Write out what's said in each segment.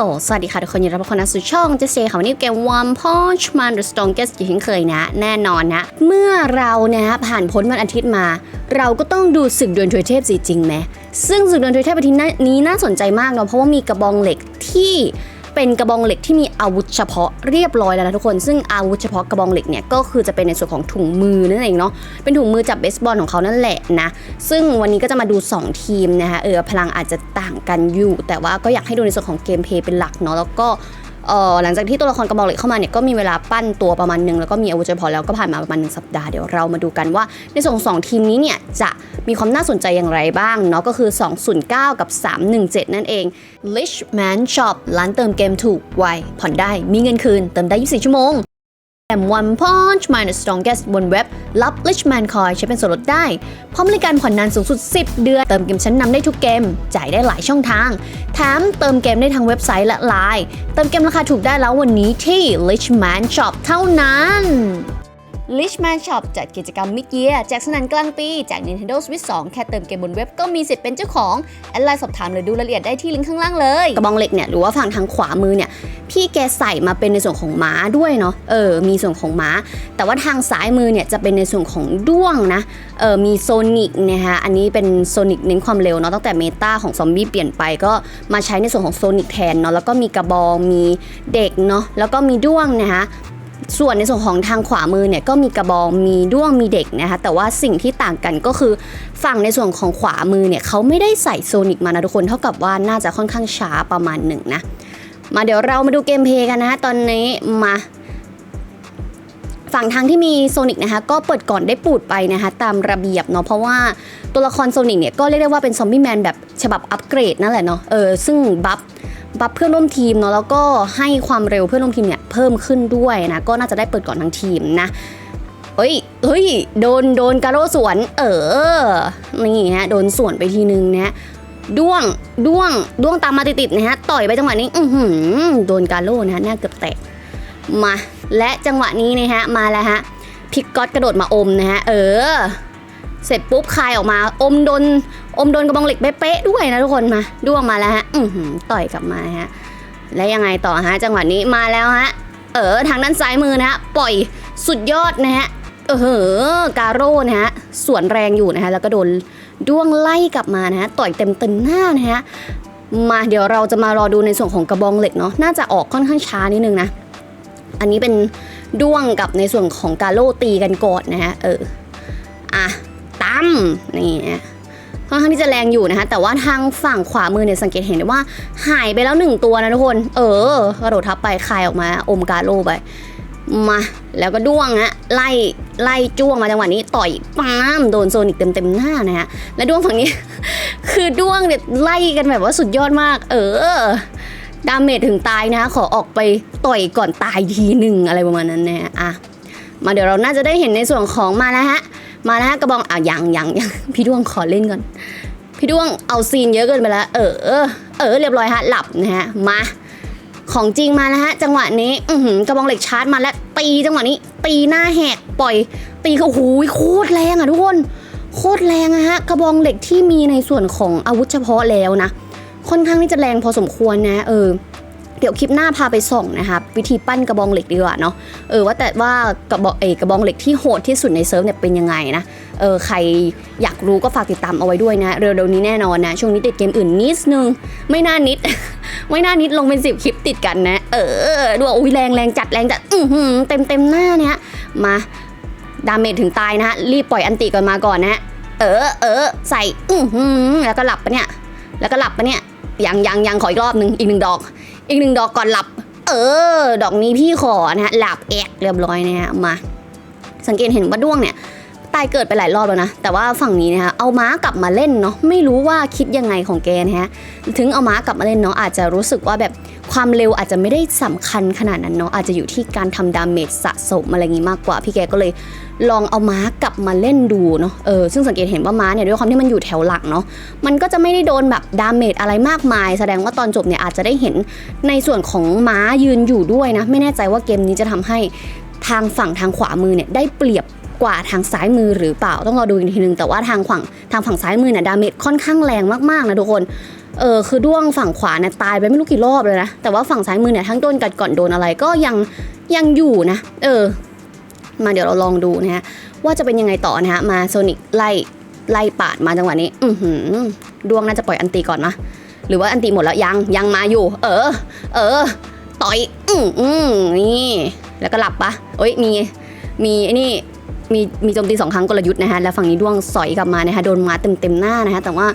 ล สวัสดีค่ะทุกคนยินดีต้อนรับเข้าสู่ช่องเจเซค่ะวันนี้เกม One Punch Man The Strongest อย่างที่เคยนะ แน่นอนนะ เมื่อเรานะผ่านพ้นวันอาทิตย์มา เราก็ต้องดูศึกดวลทวยเทพสิจริงไหมซึ่งศึกดวลทวยเทพอาทิตย์นี้น่าสนใจมากเนาะเพราะว่ามีกระบองเหล็กที่ เป็นกระบองเหล็กที่มีอาวุธเฉพาะเรียบร้อยแล้วนะทุกคน ซึ่งอาวุธเฉพาะกระบองเหล็กเนี่ยก็คือจะเป็นในส่วนของถุงมือนั่นเองเนาะเป็นถุงมือจับเบสบอลของเขานั่นแหละนะซึ่งวันนี้ก็จะมาดู 2 ทีมนะคะเออพลังอาจจะต่างกันอยู่ แต่ว่าก็อยากให้ดูในส่วนของเกมเพลย์เป็นหลักเนาะแล้วก็ หลังจากที่ตัวละครกระบอกเหล็กเข้ามาเนี่ยก็มีเวลาปั้นตัวประมาณหนึงแล้วก็มีอาวุธเฉพาะแล้วก็ผ่านมาประมาณหนึ่งสัปดาห์เดี๋ยวเรามาดูกันว่า ในส่วนของสองทีมนี้เนี่ยจะมีความน่าสนใจอย่างไรบ้างเนาะก็คือ 209 กับ 317 นั่นเอง Lichman Shop ร้านเติมเกมถูกไวผ่อนได้มีเงินคืนเติมได้ 24 ชั่วโมง แอม One Punch Minus Strongest บนเว็บ รับ Lichman Coin ใช้เป็นส่วนลดได้ พร้อมบริการผ่อนนานสูงสุด 10 เดือน เติมเกมชั้นนำได้ทุกเกม จ่ายได้หลายช่องทาง แถมเติมเกมได้ทางเว็บไซต์และไลน์ เติมเกมราคาถูกได้แล้ววันนี้ที่ Lichman Shop เท่านั้น Lichman Shop จัดกิจกรรมมิดเยียแจกสนันกลางปีจาก Nintendo Switch 2 แค่เติมเกมบนเว็บก็มีสิทธิ์เป็นเจ้าของ แอดไลน์สอบถามหรือดูรายละเอียดได้ที่ลิงก์ข้างล่างเลย กระบองเหล็กเนี่ยหรือว่าฝั่งทางขวามือเนี่ยพี่แกใส่มาเป็นในส่วนของม้าด้วยเนาะเออมีส่วนของม้า แต่ว่าทางซ้ายมือเนี่ยจะเป็นในส่วนของด้วงนะเออมีโซนิกนะคะอันนี้เป็นโซนิกเน้นความเร็วเนาะตั้งแต่เมตาของซอมบี้เปลี่ยนไปก็มาใช้ในส่วนของโซนิกแทนเนาะแล้วก็มีกระบองมีเด็กเนาะแล้วก็มีด้วงนะคะ ส่วนในส่วนของทางขวามือเนี่ยก็มีกระบองมีด้วงมีเด็กนะคะแต่ว่าสิ่งที่ต่างกันก็คือฝั่งในส่วนของขวามือเนี่ยเขาไม่ได้ใส่โซนิกมานะทุกคนเท่ากับว่าน่าจะค่อนข้างช้าประมาณหนึ่งนะมาเดี๋ยวเรามาดูเกมเพลย์กันนะฮะตอนนี้มาฝั่งทางที่มีโซนิกนะคะก็เปิดก่อนได้ปูดไปนะคะตามระเบียบเนาะเพราะว่าตัวละครโซนิกเนี่ยก็เรียกได้ว่าเป็นซอมบี้แมนแบบฉบับอัปเกรดนั่นแหละเนาะเออซึ่งบัฟ บัฟเพื่อนร่วมทีมเนาะแล้วก็ให้ความเร็วเพื่อนร่วมทีมเนี่ยเพิ่มขึ้นด้วยนะก็น่าจะได้เปิดก่อนทั้งทีมนะเฮ้ย เฮ้ย โดน โดนกาโร่สวน เออนี่ฮะ โดนสวนไปทีนึงนะด้วง ด้วง ด้วงตามมาติดๆนะฮะ ต่อยไปจังหวะนี้ อือหือ โดนกาโล่นะฮะ หน้าเกือบแตก มา และจังหวะนี้นะฮะ มาแล้วฮะ พิกก๊อตกระโดดมาอมนะฮะ เออ เสร็จปุ๊บคายออกมา อมโดน อมโดนกระบองเหล็กเป๊ะๆด้วยนะทุกคนมาด้วงมาแล้วฮะอือหือต่อยกลับมาฮะและยังไงต่อฮะจังหวะนี้มาแล้วฮะเออทางด้านซ้ายมือนะฮะปล่อยสุดยอดนะฮะเออเหอกาโร่นะฮะสวนแรงอยู่นะฮะแล้วก็โดนด้วงไล่กลับมานะฮะต่อยเต็มเต็มหน้านะฮะมาเดี๋ยวเราจะมารอดูในส่วนของกระบองเหล็กเนาะน่าจะออกค่อนข้างช้านิดนึงนะอันนี้เป็นด้วงกับในส่วนของกาโลตีกันก่อนนะฮะเอออะตั้มนี่นะ ค่อนข้างที่จะแรงอยู่นะคะ แต่ว่าทางฝั่งขวามือเนี่ยสังเกตเห็นได้ว่าหายไปแล้วหนึ่งตัวนะทุกคน เออกระโดดทับไปคายออกมาอมกาโลไปมาแล้วก็ด้วงฮะไล่ไล่จ้วงมาจังหวะนี้ต่อยป้ามโดนโซนิกเต็มเต็มหน้านะฮะและด้วงฝั่งนี้ คือด้วงเนี่ยไล่กันแบบว่าสุดยอดมาก เออดาเมจถึงตายนะขอออกไปต่อยก่อนตายทีหนึ่งอะไรประมาณนั้นนะฮะอะมาเดี๋ยวเราน่าจะได้เห็นในส่วนของมาแล้วฮะ มาแล้วฮะกระบองอะยังยังยังพี่ด้วงขอเล่นก่อน พี่ด้วงเอาซีนเยอะเกินไปแล้วเออเออเรียบร้อยฮะหลับนะฮะมาของจริงมาแล้วฮะจังหวะนี้อืกระบองเหล็กชาร์จมาแล้วตีจังหวะนี้ ตีหน้าแหกปล่อย ตีก็โอ้โหโคตรแรงอะทุกคนโคตรแรงอะฮะกระบองเหล็กที่มีในส่วนของอาวุธเฉพาะแล้วนะค่อนข้างที่จะแรงพอสมควรนะ เออ เดี๋ยวคลิปหน้าพาไปส่องนะครับวิธีปั้นกระบองเหล็กดีกว่าเนาะเออว่าแต่ว่ากระบอกเอกระบองเหล็กที่โหดที่สุดในเซิร์ฟเนี่ยเป็นยังไงนะเออใครอยากรู้ก็ฝากติดตามเอาไว้ด้วยนะเร็วๆนี้แน่นอนนะช่วงนี้ติดเกมอื่นนิดนึงไม่น่านิด ไม่น่านิดลงเป็นสิบคลิปติดกันนะ เออดูว่าอุ้ยแรงแรงจัดแรงจัดอือหือเต็มเต็มหน้าเนี่ยมาดาเมจถึงตายนะฮะรีบปล่อยอันติก่อนมาก่อนนะเออเออใส่อือหือแล้วก็หลับปะเนี่ย แล้วก็หลับปะเนี่ยยังยังยังขออีกรอบหนึ่งอีกหนึ่งดอก อีกหนึ่งดอกก่อนหลับ เออ ดอกนี้พี่ขอนะฮะหลับแอกเรียบร้อยนะฮะมา สังเกตเห็นว่าด้วงเนี่ยตายเกิดไปหลายรอบแล้วนะ แต่ว่าฝั่งนี้นะคะเอาม้ากลับมาเล่นเนาะไม่รู้ว่าคิดยังไงของแกนะฮะถึงเอาม้ากลับมาเล่นเนาะอาจจะรู้สึกว่าแบบความเร็วอาจจะไม่ได้สำคัญขนาดนั้นเนาะอาจจะอยู่ที่การทำดาเมจสะสมอะไรอย่างงี้มากกว่า พี่แกก็เลย ลองเอาม้ากลับมาเล่นดูเนาะ เออ ซึ่งสังเกตเห็นว่าม้าเนี่ยด้วยความที่มันอยู่แถวหลังเนาะ มันก็จะไม่ได้โดนแบบดาเมจอะไรมากมาย แสดงว่าตอนจบเนี่ยอาจจะได้เห็นในส่วนของม้ายืนอยู่ด้วยนะ ไม่แน่ใจว่าเกมนี้จะทำให้ทางฝั่งทางขวามือเนี่ยได้เปรียบกว่าทางซ้ายมือหรือเปล่าต้องรอดูอีกทีนึง แต่ว่าทางฝั่งทางฝั่งซ้ายมือเนี่ยดาเมจค่อนข้างแรงมากๆนะทุกคนเออคือด้วงฝั่งขวาเนี่ยตายไปไม่รู้กี่รอบเลยนะแต่ว่าฝั่งซ้ายมือเนี่ยทั้งโดนกัดก่อนโดนอะไรก็ยังยังอยู่นะ เออ มาเดี๋ยวเราลองดูนะฮะว่าจะเป็นยังไงต่อนะฮะมาโซนิกไล่ไล่ปาดมาจังหวะนี้ อือหือดวงน่าจะปล่อยอันตีก่อนนะหรือว่าอันตีหมดแล้วยังยังมาอยู่ เออ เออ ต่อยอืมอืมนี่แล้วก็หลับปะเอ้ยมีมีไอ้นี่มีมีโจมตีสองครั้งกลยุทธ์นะฮะแล้วฝั่งนี้ด้วงสอยกลับมานะคะโดนมาเต็มเต็มหน้านะฮะแต่ว่า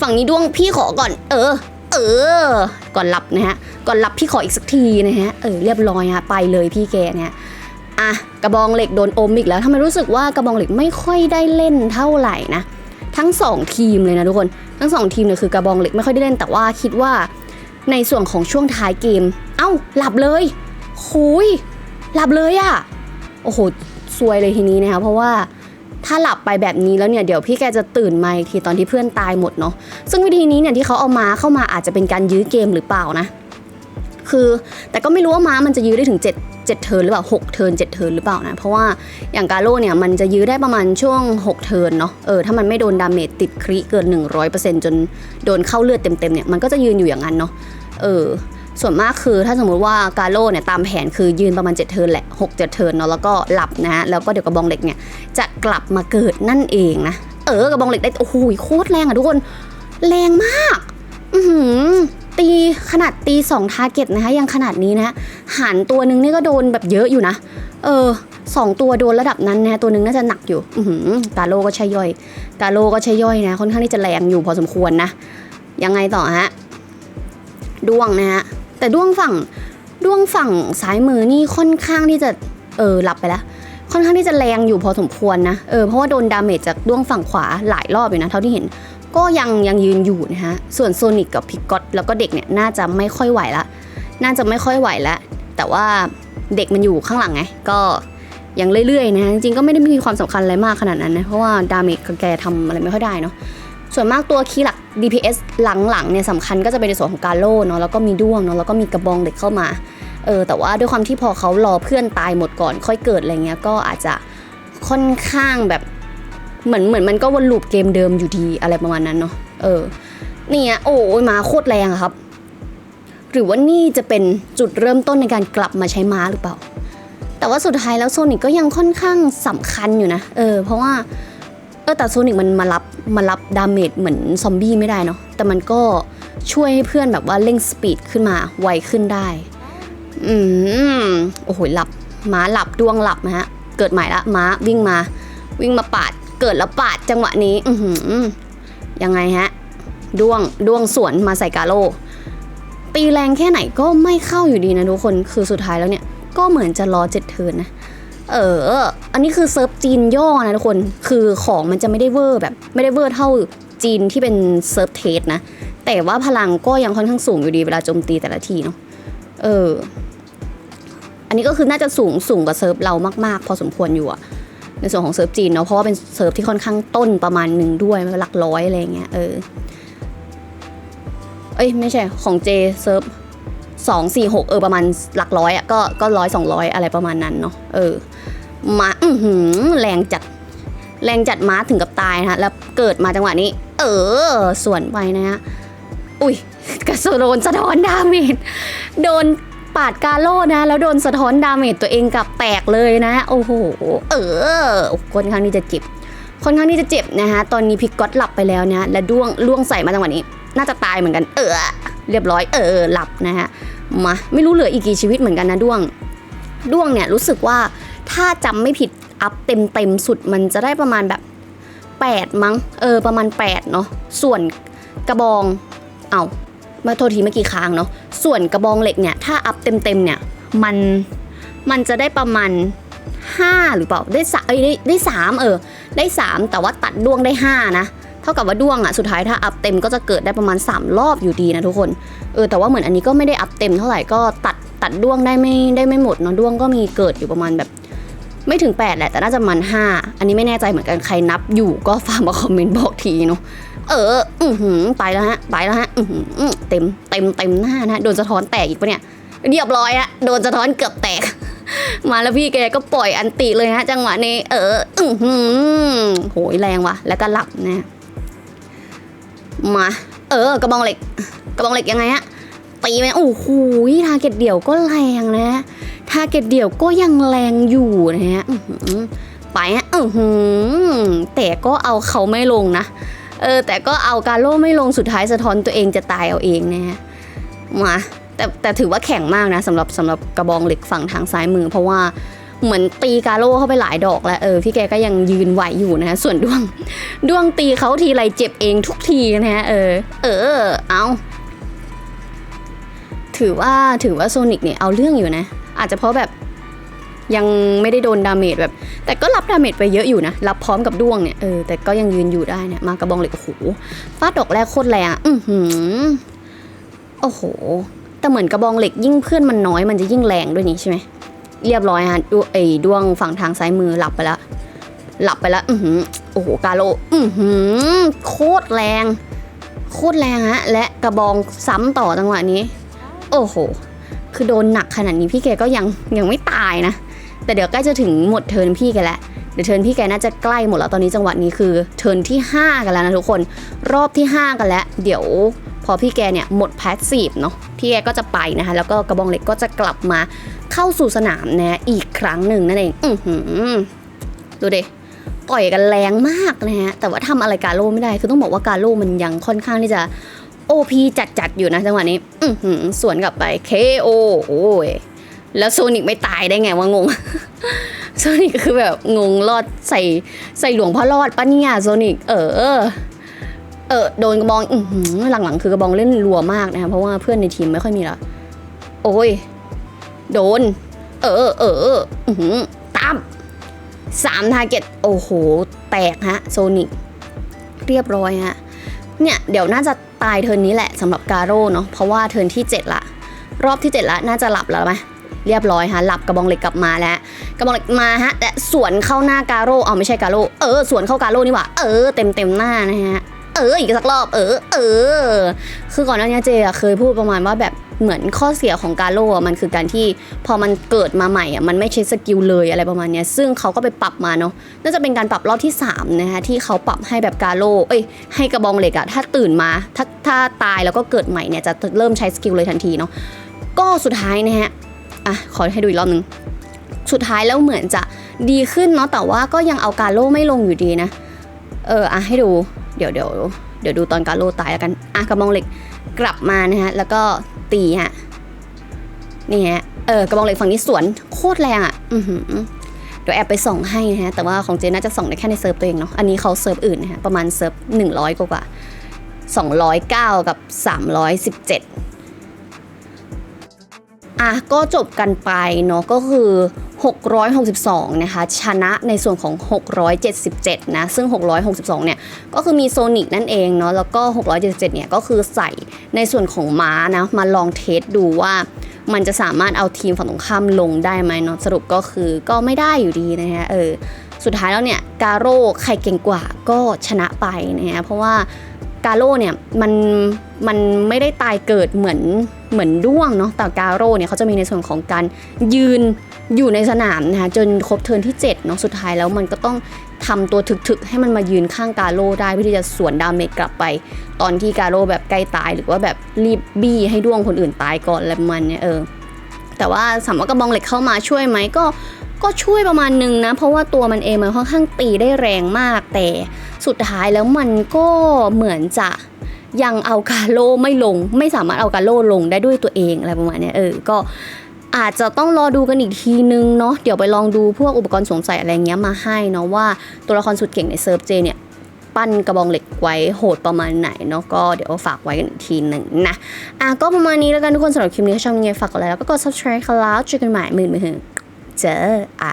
ฝั่งนี้ด้วงพี่ขอก่อน เออ เออ ก่อนหลับนะฮะก่อนหลับพี่ขออีกสักทีนะฮะเออเรียบร้อยฮะไปเลยพี่แกเนี่ย อะกระบองเหล็กโดนอมอีกแล้วทำไมรู้สึกว่ากระบองเหล็กไม่ค่อยได้เล่นเท่าไหร่นะ ทั้งสองทีมเลยนะทุกคนทั้งสองทีมเนี่ยคือกระบองเหล็กไม่ค่อยได้เล่นแต่ว่าคิดว่า ในส่วนของช่วงท้ายเกม เอ้าหลับเลยหุยหลับเลยอะโอ้โหซวยเลยทีนี้นะคะเพราะว่าถ้าหลับไปแบบนี้แล้วเนี่ยเดี๋ยวพี่แกจะตื่นมาอีกทีตอนที่เพื่อนตายหมดเนาะซึ่งวิธีนี้เนี่ยที่เขาเอามาเข้ามาอาจจะเป็นการยื้อเกมหรือเปล่านะ คือแต่ก็ไม่รู้ว่าม้ามันจะยื้อได้ถึง 7 7เทิร์นหรือเปล่า6เทิร์น7เทิร์นหรือเปล่านะ เพราะว่าอย่างกาโร่เนี่ยมันจะยื้อได้ประมาณช่วง 6 เทิร์นเนาะ เออถ้ามันไม่โดนดาเมจติดคริเกิน 100%จนโดนเข้าเลือดเต็มๆเนี่ยมันก็จะยืนอยู่อย่างนั้นเนาะ เออส่วนมากคือถ้าสมมุติว่ากาโร่เนี่ยตามแผนคือยืนประมาณ 7 เทิร์นแหละ 6 7 เทิร์นเนาะแล้วก็หลับนะฮะแล้วก็เดี๋ยวกระบองเหล็กเนี่ยจะกลับมาเกิดนั่นเองนะ เออกระบองเหล็กได้โอ้โหโคตรแรงอะทุกคน แรงมาก อือหือ ตีขนาดตีสองทาร์เก็ตนะคะยังขนาดนี้นะหันตัวหนึ่งนี่ก็โดนแบบเยอะอยู่นะ เออสองตัวโดนระดับนั้นนะตัวหนึ่งน่าจะหนักอยู่อืกาโลก็ใช่ย่อย กาโลก็ใช่ย่อยนะ ค่อนข้างที่จะแรงอยู่พอสมควรนะ ยังไงต่อฮะด้วงนะฮะแต่ด้วงฝั่งด้วงฝั่งซ้ายมือนี่ค่อนข้างที่จะเออหลับไปแล้วค่อนข้างที่จะแรงอยู่พอสมควรนะเออเพราะว่าโดนดาเมจจากด้วงฝั่งขวาหลายรอบอยู่นะเท่าที่เห็น ก็ยังยังยืนอยู่นะฮะ ส่วนโซนิกกับพิกก็ตแล้วก็เด็กเนี่ยน่าจะไม่ค่อยไหวละ น่าจะไม่ค่อยไหวละแต่ว่าเด็กมันอยู่ข้างหลังไง ก็ยังเรื่อยๆนะจริงๆก็ไม่ได้มีความสำคัญอะไรมากขนาดนั้นนะ เพราะว่าดาเมจแกทำอะไรไม่ค่อยได้เนาะ ส่วนมากตัวคีย์หลัก DPS หลังๆเนี่ยสำคัญก็จะเป็นในส่วนของการโล่เนาะ แล้วก็มีด้วงเนาะ แล้วก็มีกระบองเด็กเข้ามา เออ แต่ว่าด้วยความที่พอเขารอเพื่อนตายหมดก่อนค่อยเกิดอะไรเงี้ย ก็อาจจะค่อนข้างแบบ เหมือนเหมือนมันก็วนลูปเกมเดิมอยู่ดีอะไรประมาณนั้นเนาะเออเนี่ยโอ้ยมาโคตรแรงอะครับ หรือว่านี่จะเป็นจุดเริ่มต้นในการกลับมาใช้ม้าหรือเปล่า แต่ว่าสุดท้ายแล้วโซนิกก็ยังค่อนข้างสำคัญอยู่นะเออเพราะว่าเออแต่โซนิกมันมารับมารับดาเมจเหมือนซอมบี้ไม่ได้เนาะแต่มันก็ช่วยให้เพื่อนแบบว่าเร่งสปีดขึ้นมาไวขึ้นได้ อืมโอ้โหหลับม้าหลับดวงหลับนะฮะเกิดใหม่ละม้าวิ่งมา วิ่งมาปาด เกิดล้วปาดจังหวะนี้ อืยังไงฮะด้วงด้วงสวนมาใส่กาโลตีแรงแค่ไหนก็ไม่เข้าอยู่ดีนะทุกคนคือสุดท้ายแล้วเนี่ย ก็เหมือนจะรอเจ็ดเทินนะ เออ อันนี้คือเซิร์ฟจีนย่อนะทุกคนคือของมันจะไม่ได้เวอร์แบบ ไม่ได้เวอร์เท่าจีนที่เป็นเซิร์ฟเทสนะ แต่ว่าพลังก็ยังค่อนข้างสูงอยู่ดีเวลาโจมตีแต่ละทีเนาะเออ อันนี้ก็คือน่าจะสูงสูงกว่าเซิร์ฟเรามาก ๆ พอสมควรอยู่อะ ในส่วนของเซิร์ฟจีนเนาะเพราะว่าเป็นเซิร์ฟที่ค่อนข้างต้นประมาณหนึ่งด้วยหลักร้อยอะไรเงี้ยเออเอ้ยไม่ใช่ของเจเซิร์ฟสองสี่หกเออประมาณหลักร้อยอะก็ก็ร้อยสองร้อยอะไรประมาณนั้นเนาะเออมาอือหือแรงจัดแรงจัดม้าถึงกับตายนะฮะแล้วเกิดมาจังหวะนี้ เออส่วนไปนะฮะอุ้ยกระโดนสะท้อนดาเมจโดน ปาดกาโลนะ แล้วโดนสะท้อนดาเมจตัวเองกับแตกเลยนะ โอ้โห เออคนข้างที่จะเจ็บค่อนข้างที่จะเจ็บนะฮะตอนนี้พิกก็ตหลับไปแล้วนะ และด้วงล่วงใส่มาจังหวะนี้ น่าจะตายเหมือนกัน เออ เรียบร้อย เออ หลับนะฮะ มา ไม่รู้เหลืออีกกี่ชีวิตเหมือนกันนะด้วง ด้วงเนี่ยรู้สึกว่าถ้าจำไม่ผิดอัพเต็มเต็มสุดมันจะได้ประมาณแบบ 8 มั้ง เออ ประมาณ 8 เนาะ ส่วนกระบอง เอา มาโทษทีเมื่อกี้ค้างเนาะส่วนกระบองเหล็กเนี่ยถ้าอัพเต็มเต็มๆเนี่ยมันมันจะได้ประมาณ 5 หรือเปล่าได้สามเอ้ยได้ได้สามเออได้สามแต่ว่าตัดด้วงได้ห้านะเท่ากับว่าด้วงอะสุดท้ายถ้าอัพเต็มก็จะเกิดได้ประมาณ 3 รอบอยู่ดีนะทุกคนเออแต่ว่าเหมือนอันนี้ก็ไม่ได้อัพเต็มเท่าไหร่ก็ตัดตัดด้วงได้ไม่ได้ไม่หมดเนาะด้วงก็มีเกิดอยู่ประมาณแบบไม่ถึง 8 แหละ แต่น่าจะประมัน 5 อันนี้ไม่แน่ใจเหมือนกันใครนับอยู่ก็ฝากมาคอมเมนต์บอกทีเนาะ เออ อือหือไปแล้วฮะ ไปแล้วฮะ อือหือเต็ม เต็ม เต็มหน้านะ โดนสะท้อนแตกอีกปะเนี่ย เรียบร้อยอะโดนสะท้อนเกือบแตก มาแล้วพี่แกก็ปล่อยอันติเลยฮะ จังหวะนี้ เออ อือหือโหยแรงว่ะ แล้วก็หลับนะ มา เออ กระบองเหล็ก กระบองเหล็กยังไงฮะ ตีไปโอ้โหทาเก็ตเดี่ยวก็แรงนะทาเก็ตเดี่ยวก็ยังแรงอยู่นะฮะไปฮะอือหือแต่ก็เอาเขาไม่ลงนะ เออแต่ก็เอาการโล่ไม่ลงสุดท้ายสะท้อนตัวเองจะตายเอาเองนะฮะมาแต่แต่ถือว่าแข็งมากนะสำหรับสำหรับกระบองเหล็กฝั่งทางซ้ายมือ เพราะว่าเหมือนตีกาโล่เข้าไปหลายดอกแล้วเออพี่แกก็ยังยืนไหวอยู่นะฮะส่วนดวงดวงตีเขาทีไรเจ็บเองทุกทีนะฮะเออ เออเอาถือว่าถือว่าโซนิกเนี่ยเอาเรื่องอยู่นะ อาจจะเพราะแบบ ยังไม่ได้โดนดาเมจแบบ แต่ก็รับดาเมจไปเยอะอยู่นะ รับพร้อมกับด้วงเนี่ย เออ แต่ก็ยังยืนอยู่ได้เนี่ย มากระบองเหล็กโอ้โห ฟาดดอกแรกโคตรแรงอือหือ โอ้โห แต่เหมือนกระบองเหล็กยิ่งเพื่อนมันน้อยมันจะยิ่งแรงด้วยนี่ใช่ไหม เรียบร้อยฮะดวไอ้ด้วงฝั่งทางซ้ายมือหลับไปแล้วหลับไปแล้วอือหือ โอ้โห กาโล อือหือ โคตรแรง โคตรแรงฮะ และกระบองซ้ำต่อจังหวะนี้ โอ้โห คือโดนหนักขนาดนี้พี่แกก็ยังยังไม่ตายนะ แต่เดี๋ยวใกล้จะถึงหมดเทิร์นพี่แกแล้วเดี๋ยวเทิร์นพี่แกน่าจะใกล้หมดแล้วตอนนี้จังหวะนี้คือเทิร์นที่ 5 กันแล้วนะทุกคน รอบที่ 5 กันแล้ว เดี๋ยวพอพี่แกเนี่ยหมดแพสซีฟเนาะพี่แกก็จะไปนะคะ แล้วก็กระบองเหล็กก็จะกลับมาเข้าสู่สนามนะอีกครั้งหนึ่งนั่นเองอือหือดูดิต่อยกันแรงมากนะฮะแต่ว่าทำอะไรกาโร่ไม่ได้คือต้องบอกว่ากาโร่มันยังค่อนข้างที่จะ OP จัดๆอยู่นะจังหวะนี้ อือหือสวนกลับไป KO โอ้ย แล้วโซนิกไม่ตายได้ไงวะงง โซนิกคือแบบงงรอดใส่ใส่หลวงพ่อรอดปะเนี่ยโซนิกเออ เออโดนกระบองอือหือหลังๆ คือกระบองเล่นรัวมากนะคะเพราะว่าเพื่อนในทีมไม่ค่อยมีละโอ้ย โดน เออเออเอออือหือตามสามทาร์เก็ตโอ้โห แตกฮะโซนิกเรียบร้อยฮะเนี่ยเดี๋ยวน่าจะตายเทิร์นนี้แหละสำหรับการโร่เนาะเพราะว่าเทิร์นที่ 7 ละ รอบที่ 7 ละ น่าจะหลับแล้วไหม เรียบร้อยฮะหลับกระบองเหล็กกลับมาแล้วกระบองเหล็กมาฮะและสวนเข้าหน้าการโร่เอาไม่ใช่การโร่เออสวนเข้าการโร่นี่หว่าเออเต็มเต็มหน้านะฮะเอออีกสักรอบเออเออ คือก่อนหน้านี้เจอะเคยพูดประมาณว่าแบบเหมือนข้อเสียของการโล่อะมันคือการที่พอมันเกิดมาใหม่อะมันไม่ใช้สกิลเลยอะไรประมาณนี้ซึ่งเขาก็ไปปรับมาเนาะน่าจะเป็นการปรับรอบที่3นะคะที่เขาปรับให้แบบกาโล่เอ้ยให้กระบองเหล็กอะถ้าตื่นมาถ้าถ้าตายแล้วก็เกิดใหม่เนี่ยจะเริ่มใช้สกิลเลยทันทีเนาะก็สุดท้ายนะฮะ อะขอให้ดูอีกรอบนึงสุดท้ายแล้วเหมือนจะดีขึ้นเนาะแต่ว่าก็ยังเอากาโล่ไม่ลงอยู่ดีนะ เอออะให้ดูเดี๋ยวเดี๋ยวเดี๋ยวดูตอนกาโล่ตายแล้วกันอะกระบองเหล็กกลับมานะฮะแล้วก็ตีฮะนี่ฮะเออกระบองเหล็กฝั่งนี้สวนโคตรแรงอะอือหือเดี๋ยวแอบไปส่องให้นะฮะแต่ว่าของเจน่าจะส่องได้แค่ในเซิร์ฟตัวเองเนาะอันนี้เขาเซิร์ฟอื่นนะฮะประมาณเซิร์ฟหนึ่งร้อยกว่าสองร้อยเก้ากับสามร้ อะก็จบกันไปเนาะก็คือ 662 นะคะ ชนะในส่วนของ 677 นะ ซึ่ง 662 เนี่ย ก็คือมีโซนิกนั่นเองเนาะแล้วก็ 677 เนี่ย ก็คือใส่ในส่วนของม้านะ มาลองเทสดูว่ามันจะสามารถเอาทีมฝั่งตรงข้ามลงได้ไหมเนาะสรุปก็คือก็ไม่ได้อยู่ดีนะฮะเออสุดท้ายแล้วเนี่ยกาโร่ใครเก่งกว่าก็ชนะไปนะฮะเพราะว่ากาโร่เนี่ยมันมันไม่ได้ตายเกิดเหมือน เหมือนด้วงเนาะแต่กาโร่เนี่ยเขาจะมีในส่วนของการยืนอยู่ในสนามนะคะจนครบเทิร์นที่7เนาะสุดท้ายแล้วมันก็ต้องทำตัวถึกๆ ให้มันมายืนข้างกาโร่ได้เพื่อที่จะสวนดาเมจกลับไป ตอนที่กาโร่แบบใกล้ตายหรือว่าแบบรีบบี้ให้ด้วงคนอื่นตายก่อนอะไรประมาณเนี้ยเออแต่ว่าสามารถกระบองเหล็กเข้ามาช่วยไหมก็ก็ช่วยประมาณนึงนะ เพราะว่าตัวมันเองมันค่อนข้างตีได้แรงมากแต่สุดท้ายแล้วมันก็เหมือนจะ ยังเอากาโร่ไม่ลง ไม่สามารถเอากาโร่ลงได้ด้วยตัวเองอะไรประมาณนี้เออก็อาจจะต้องรอดูกันอีกทีนึงเนาะเดี๋ยวไปลองดูพวกอุปกรณ์สวมใส่อะไรเงี้ยมาให้เนาะว่าตัวละครสุดเก่งในเซิร์ฟเจเนี่ยปั้นกระบองเหล็กไว้โหดประมาณไหนเนาะก็เดี๋ยวฝากไว้กันอีกทีหนึ่งนะอะก็ประมาณนี้แล้วกันทุกคนสำหรับคลิปนี้ชอบยังไงฝากกดไลค์แล้วก็กด subscribe ค่ะแล้วเจอกันใหม่หมื่นมือเจอไอ